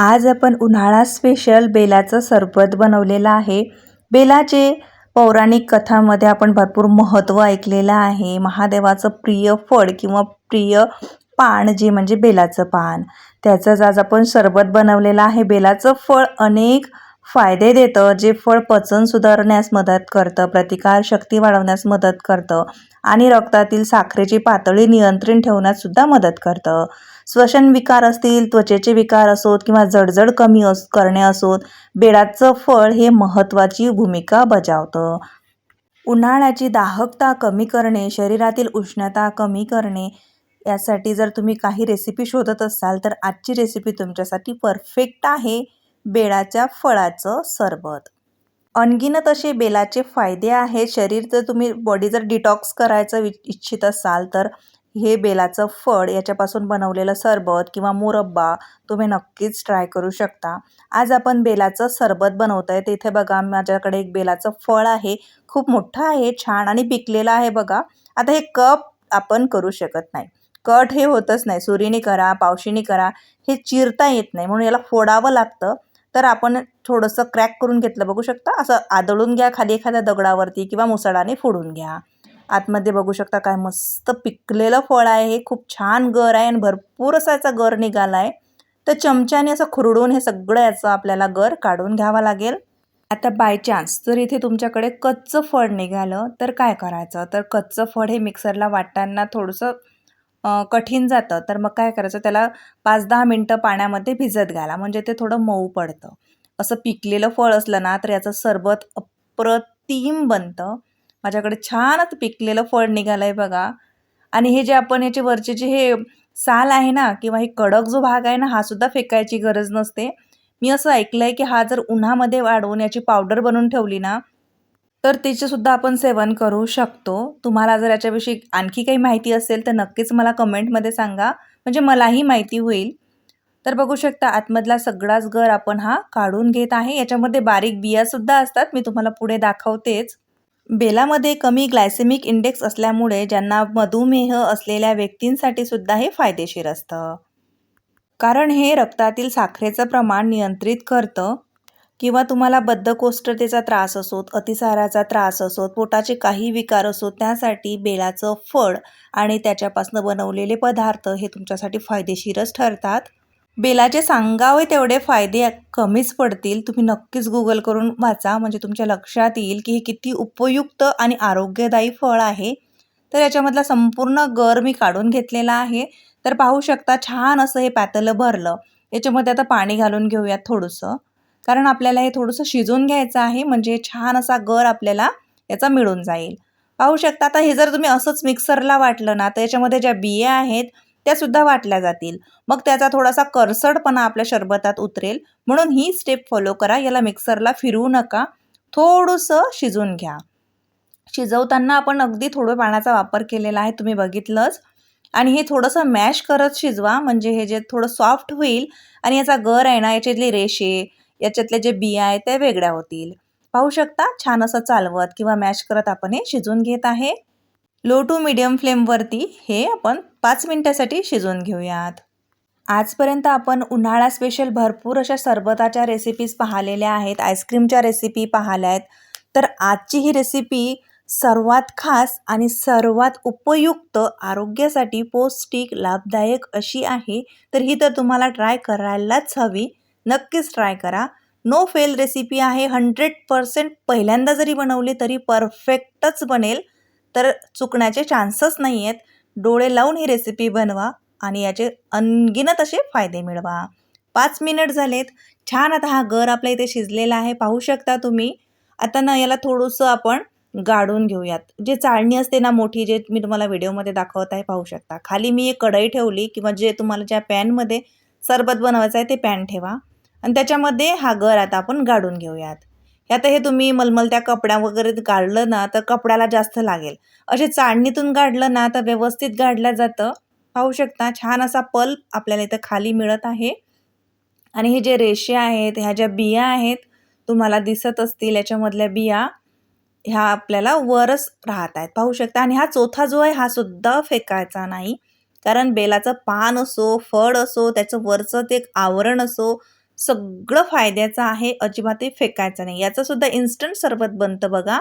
आज आपण उन्हाळा स्पेशल बेलाचं सरबत बनवलेलं आहे. बेलाचे पौराणिक कथामध्ये आपण भरपूर महत्त्व ऐकलेलं आहे. महादेवाचं प्रिय फळ किंवा प्रिय पान जे म्हणजे बेलाचं पान. त्याचंच आज आपण सरबत बनवलेलं आहे. बेलाचं फळ अनेक फायदे देतं. जे फळ पचन सुधारण्यास मदत करतं प्रतिकारशक्ती वाढवण्यास मदत करतं आणि रक्तातील साखरेची पातळी नियंत्रण ठेवण्यात सुद्धा मदत करतं. श्वसन विकार असतील त्वचेचे विकार असोत किंवा जडजड कमी अस करणे असोत बेळाचं फळ हे महत्त्वाची भूमिका बजावतं. उन्हाळ्याची दाहकता कमी करणे शरीरातील उष्णता कमी करणे यासाठी जर तुम्ही काही रेसिपी शोधत असाल तर आजची रेसिपी तुमच्यासाठी परफेक्ट आहे बेळाच्या फळाचं सरबत. अनगिनत असे बेलाचे फायदे आहेत. शरीर जर तुम्ही बॉडी जर डिटॉक्स करायचं इच्छित असाल तर हे बेलाचं फळ याच्यापासून बनवलेलं सरबत किंवा मुरब्बा तुम्ही नक्कीच ट्राय करू शकता. आज आपण बेलाचं सरबत बनवत आहे तिथे बघा माझ्याकडे एक बेलाचं फळ आहे. खूप मोठं आहे छान आणि पिकलेलं आहे बघा. आता हे कप आपण करू शकत नाही. कट हे होतच नाही. सुरीने करा पावशीने करा. हे चिरता येत नाही. म्हणून याला फोडावं लागतं. तर आपण थोडंसं क्रॅक करून घेतलं. बघू शकता? असं आदळून घ्या. खाली एखाद्या दगडावरती किंवा मुसळाने फोडून घ्या. आतमध्ये बघू शकता काय मस्त पिकलेलं फळ आहे. हे खूप छान गर आहे आणि भरपूर असा याचा गर निघाला आहे तर चमच्याने असं खुरडून हे सगळं याचं आपल्याला गर काढून घ्यावं लागेल. आता बाय चान्स जर इथे तुमच्याकडे कच्चं फळ निघालं तर काय करायचं? तर कच्चं फळ हे मिक्सरला वाटताना थोडंसं कठीण जातं. तर मग काय करायचं? त्याला पाच दहा मिनटं पाण्यामध्ये भिजत घाला. म्हणजे ते थोडं मऊ पडतं. असं पिकलेलं फळ असलं ना तर याचं सरबत अप्रतिम बनतं. माझ्याकडे छानच पिकलेलं फळ निघालं आहे बघा. आणि हे जे आपण याचे वरचे जे हे साल आहे ना किंवा हे कडक जो भाग आहे ना हा सुद्धा फेकायची गरज नसते. मी असं ऐकलं आहे की हा जर उन्हामध्ये वाढवून याची पावडर बनवून ठेवली ना तर सुद्धा आपण सेवन करू शकतो. तुम्हाला जर याच्याविषयी आणखी काही माहिती असेल तर नक्कीच मला कमेंटमध्ये सांगा. म्हणजे मलाही माहिती होईल. तर बघू शकता आतमधला सगळाच गर आपण हा काढून घेत आहे. याच्यामध्ये बारीक बियासुद्धा असतात. मी तुम्हाला पुढे दाखवतेच. बेलामध्ये कमी ग्लायसेमिक इंडेक्स असल्यामुळे ज्यांना मधुमेह असलेल्या व्यक्तींसाठी सुद्धा हे फायदेशीर असतं. कारण हे रक्तातील साखरेचं प्रमाण नियंत्रित करतं किंवा तुम्हाला बद्धकोष्ठतेचा त्रास असोत अतिसाराचा त्रास असोत पोटाचे काही विकार असोत त्यासाठी बेलाचं फळ आणि त्याच्यापासून बनवलेले पदार्थ हे तुमच्यासाठी फायदेशीरच ठरतात. बेलाचे सांगावे तेवढे फायदे कमीच पडतील. तुम्ही नक्कीच गुगल करून वाचा. म्हणजे तुमच्या लक्षात येईल की हे किती उपयुक्त आणि आरोग्यदायी फळ आहे. तर याच्यामधला संपूर्ण गर मी काढून घेतलेला आहे. तर पाहू शकता छान असं हे पॅतलं भरलं. याच्यामध्ये आता पाणी घालून घेऊयात थोडंसं. कारण आपल्याला हे थोडंसं शिजवून घ्यायचं आहे. म्हणजे छान असा गर आपल्याला याचा मिळून जाईल. पाहू शकता आता हे जर तुम्ही असंच मिक्सरला वाटलं ना तर याच्यामध्ये ज्या बिया आहेत त्यासुद्धा वाटल्या जातील. मग त्याचा थोडासा करसडपणा आपल्या शरबतात उतरेल. म्हणून ही स्टेप फॉलो करा. याला मिक्सरला फिरवू नका. थोडंसं शिजून घ्या. शिजवताना आपण अगदी थोडं पाण्याचा वापर केलेला आहे. तुम्ही बघितलंच. आणि हे थोडंसं मॅश करत शिजवा. म्हणजे हे जे थोडं सॉफ्ट होईल आणि याचा गर आहे ना याच्यातले रेषे याच्यातले जे बिया आहे त्या वेगळ्या होतील. पाहू शकता? छान असं चालवत किंवा मॅश करत आपण हे शिजून घेत आहे. लो टू मिडियम फ्लेमवरती हे आपण पाच मिनटासाठी शिजवून घेऊयात. आजपर्यंत आपण उन्हाळा स्पेशल भरपूर अशा सरबताच्या रेसिपीज पाहिलेल्या आहेत आईस्क्रीमच्या रेसिपी पाहिल्या आहेत. तर आजची ही रेसिपी सर्वात खास आणि सर्वात उपयुक्त आरोग्यासाठी पौष्टिक लाभदायक अशी आहे. तर ही तर तुम्हाला ट्राय करायलाच हवी. नक्कीच ट्राय करा. नो फेल रेसिपी आहे हंड्रेड पर्सेंट पहिल्यांदा जरी बनवली तरी परफेक्टच बनेल. तर चुकण्याचे चान्सच नाही आहेत डोळे लावून ही रेसिपी बनवा आणि याचे अनगिनत असे फायदे मिळवा. पाच मिनिट झालेत. छान आता हा गर आपल्या इथे शिजलेला आहे. पाहू शकता तुम्ही. आता ना याला थोडंसं आपण गाडून घेऊयात. जे चाळणी असते ना मोठी जे मी तुम्हाला व्हिडिओमध्ये दाखवत आहे पाहू शकता. खाली मी एक कढई ठेवली किंवा जे तुम्हाला ज्या पॅनमध्ये सरबत बनवायचं आहे ते पॅन ठेवा. आणि त्याच्यामध्ये हा गर आता आपण गाडून घेऊयात. आता हे तुम्ही मलमलत्या कपड्या वगैरे काढलं ना तर कपड्याला जास्त लागेल. असे चाळणीतून काढलं ना तर व्यवस्थित गाडलं जातं. पाहू शकता छान असा पल्प आपल्याला इथं खाली मिळत आहे. आणि हे जे रेषे आहेत ह्या ज्या बिया आहेत तुम्हाला दिसत असतील याच्यामधल्या बिया ह्या आपल्याला वरच राहत आहेत. पाहू शकता आणि हा चौथा जो आहे हा सुद्धा फेकायचा नाही. कारण बेलाचं पान असो फळ असो त्याचं वरचं ते आवरण असो सगळं फायद्याचं आहे अजिबातही फेकायचं नाही. याचंसुद्धा इन्स्टंट सरबत बनतं बघा.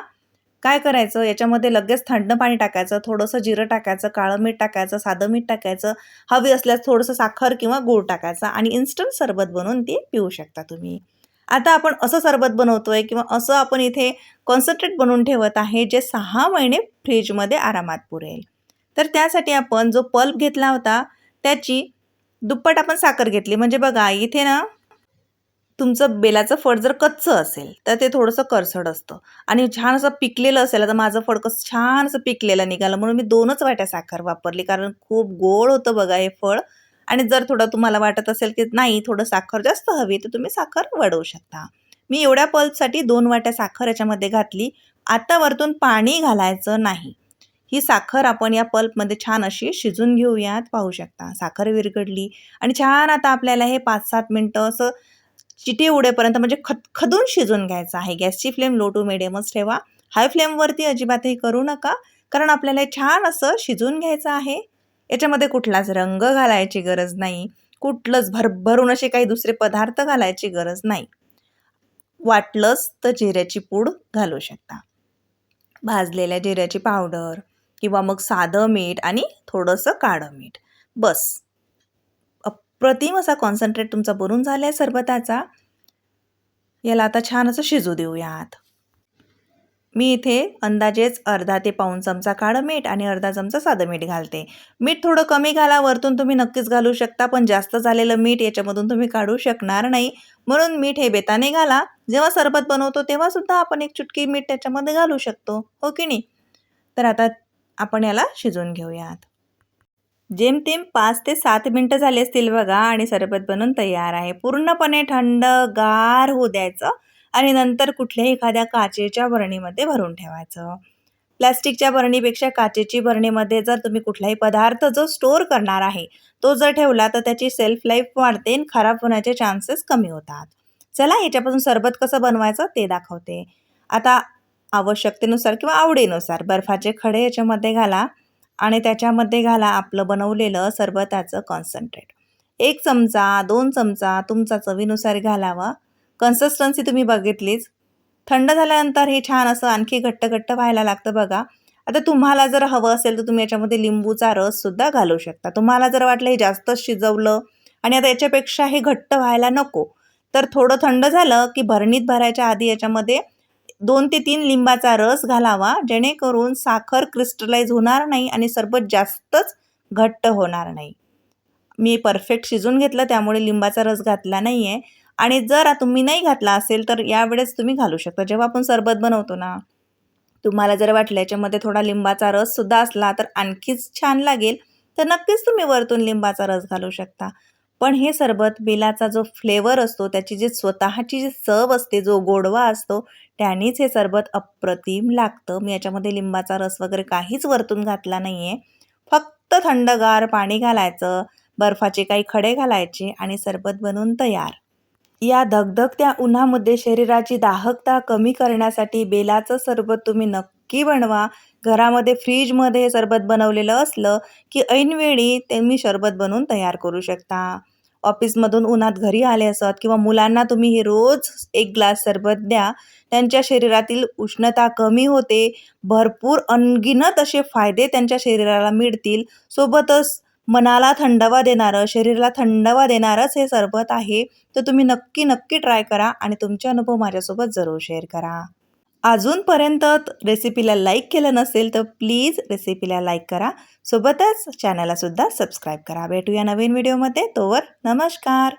काय करायचं? याच्यामध्ये लगेच थंड पाणी टाकायचं थोडंसं जिरं टाकायचं काळं मीठ टाकायचं साधं मीठ टाकायचं हवी असल्यास थोडंसं साखर किंवा गूळ टाकायचं आणि इन्स्टंट सरबत बनवून ती पिऊ शकता तुम्ही. आता आपण असं सरबत बनवतोय किंवा असं आपण इथे कॉन्सन्ट्रेट बनवून ठेवत आहे जे सहा महिने फ्रीजमध्ये आरामात पुरेल. तर त्यासाठी आपण जो पल्प घेतला होता त्याची दुप्पट आपण साखर घेतली. म्हणजे बघा इथे ना तुमचं बेलाचं फळ जर कच्चं असेल तर ते थोडंसं करसड असतं. आणि छान असं पिकलेलं असेल तर माझं फळ कसं छान असं पिकलेलं निघालं म्हणून मी दोनच वाट्या साखर वापरली कारण खूप गोड होतं बघा हे फळ आणि जर थोडं तुम्हाला वाटत असेल की नाही थोडं साखर जास्त हवी तर तुम्ही साखर वाढवू शकता. मी एवढ्या पल्पसाठी दोन वाट्या साखर याच्यामध्ये घातली. आता वरतून पाणी घालायचं नाही. ही साखर आपण या पल्पमध्ये छान अशी शिजून घेऊयात पाहू शकता. साखर विरघडली आणि छान आता आपल्याला हे पाच सात मिनटं असं चिटी उडेपर्यंत म्हणजे खदखदून शिजून घ्यायचं आहे. गॅसची फ्लेम लो टू मिडियमच ठेवा. हाय फ्लेमवरती अजिबातही करू नका कारण आपल्याला छान असं शिजून घ्यायचं आहे. याच्यामध्ये कुठलाच रंग घालायची गरज नाही. कुठलंच भरभरून असे काही दुसरे पदार्थ घालायची गरज नाही. वाटलंच तर जिऱ्याची पूड घालू शकता. भाजलेल्या जिऱ्याची पावडर किंवा मग साधं मीठ आणि थोडंसं काळं मीठ. बस. प्रतिम असा कॉन्सन्ट्रेट तुमचा बनून झाला आहे सरबताचा. याला आता छान असं शिजू देऊयात. मी इथे अंदाजेच अर्धा ते पाऊन चमचा काळं मीठ आणि अर्धा चमचा साधं मीठ घालते. मीठ थोडं कमी घाला वरतून तुम्ही नक्कीच घालू शकता पण जास्त झालेलं मीठ याच्यामधून तुम्ही काढू शकणार नाही. म्हणून मीठ हे बेताने घाला. जेव्हा सरबत बनवतो तेव्हा सुद्धा आपण एक चुटकी मीठ त्याच्यामध्ये घालू शकतो. हो की नाही? तर आता आपण याला शिजवून घेऊयात. जेमतेम पाच ते सात मिनटं झाले असतील बघा आणि सरबत बनवून तयार आहे. पूर्णपणे थंड गार होऊ द्यायचं आणि नंतर कुठल्याही एखाद्या काचेच्या बरणीमध्ये भरून ठेवायचं. प्लॅस्टिकच्या बरणीपेक्षा काचेची बरणीमध्ये जर तुम्ही कुठलाही पदार्थ जो स्टोअर करणार आहे तो जर ठेवला तर त्याची सेल्फ लाईफ वाढते आणि खराब होण्याचे चान्सेस कमी होतात. चला याच्यापासून सरबत कसं बनवायचं ते दाखवते. आता आवश्यकतेनुसार किंवा आवडीनुसार बर्फाचे खडे याच्यामध्ये घाला. आणि त्याच्यामध्ये घाला आपलं बनवलेलं सरबताचं कॉन्सन्ट्रेट एक चमचा दोन चमचा तुमचा चवीनुसार घालावा. कन्सिस्टन्सी तुम्ही बघितलीच. थंड झाल्यानंतर हे छान असं आणखी घट्ट घट्ट व्हायला लागतं बघा. आता तुम्हाला जर हवं असेल तर तुम्ही याच्यामध्ये लिंबूचा रससुद्धा घालू शकता. तुम्हाला जर वाटलं हे जास्त शिजवलं आणि आता याच्यापेक्षा हे घट्ट व्हायला नको तर थोडं थंड झालं की भरणीत भरायच्या आधी याच्यामध्ये दोन ते तीन लिंबाचा रस घालावा जेणेकरून साखर क्रिस्टलाइज होणार नाही आणि सरबत जास्तच घट्ट होणार नाही. मी परफेक्ट शिजून घेतलं त्यामुळे लिंबाचा रस घातला नाही आहे आणि जर तुम्ही नाही घातला असेल तर यावेळेस तुम्ही घालू शकता. जेव्हा आपण सरबत बनवतो ना तुम्हाला जर वाटलं याच्यामध्ये थोडा लिंबाचा रससुद्धा असला तर आणखीच छान लागेल. तर नक्कीच तुम्ही वरतून लिंबाचा रस घालू शकता. पण हे सरबत बेलाचा जो फ्लेवर असतो त्याची जी स्वतःची जी चव असते जो गोडवा असतो त्यानेच हे सरबत अप्रतिम लागतं. मी याच्यामध्ये लिंबाचा रस वगैरे काहीच वरतून घातला नाही आहे फक्त थंडगार पाणी घालायचं बर्फाचे काही खडे घालायचे आणि सरबत बनवून तयार. या धगधगत्या उन्हामध्ये शरीराची दाहकता कमी करण्यासाठी बेलाचं सरबत तुम्ही नक्की बनवा. घरामध्ये फ्रीजमध्ये सरबत बनवलेलं असलं की ऐनवेळी ते मी सरबत बनवून तयार करू शकता. ऑफिसमधून उन्हात घरी आले असत किंवा मुलांना तुम्ही हे रोज एक ग्लास सरबत द्या त्यांच्या शरीरातील उष्णता कमी होते भरपूर अनगिनत असे फायदे त्यांच्या शरीराला मिळतील. सोबतच मनाला थंडवा देणारं शरीराला थंडवा देणारंच हे सरबत आहे. तर तुम्ही नक्की नक्की ट्राय करा आणि तुमचे अनुभव माझ्यासोबत जरूर शेअर करा. अजूनपर्यंत रेसिपीला लाईक केलं नसेल तर प्लीज रेसिपीला लाईक करा. सोबतच चॅनललासुद्धा सबस्क्राईब करा. भेटूया नवीन व्हिडिओमध्ये. तोवर नमस्कार.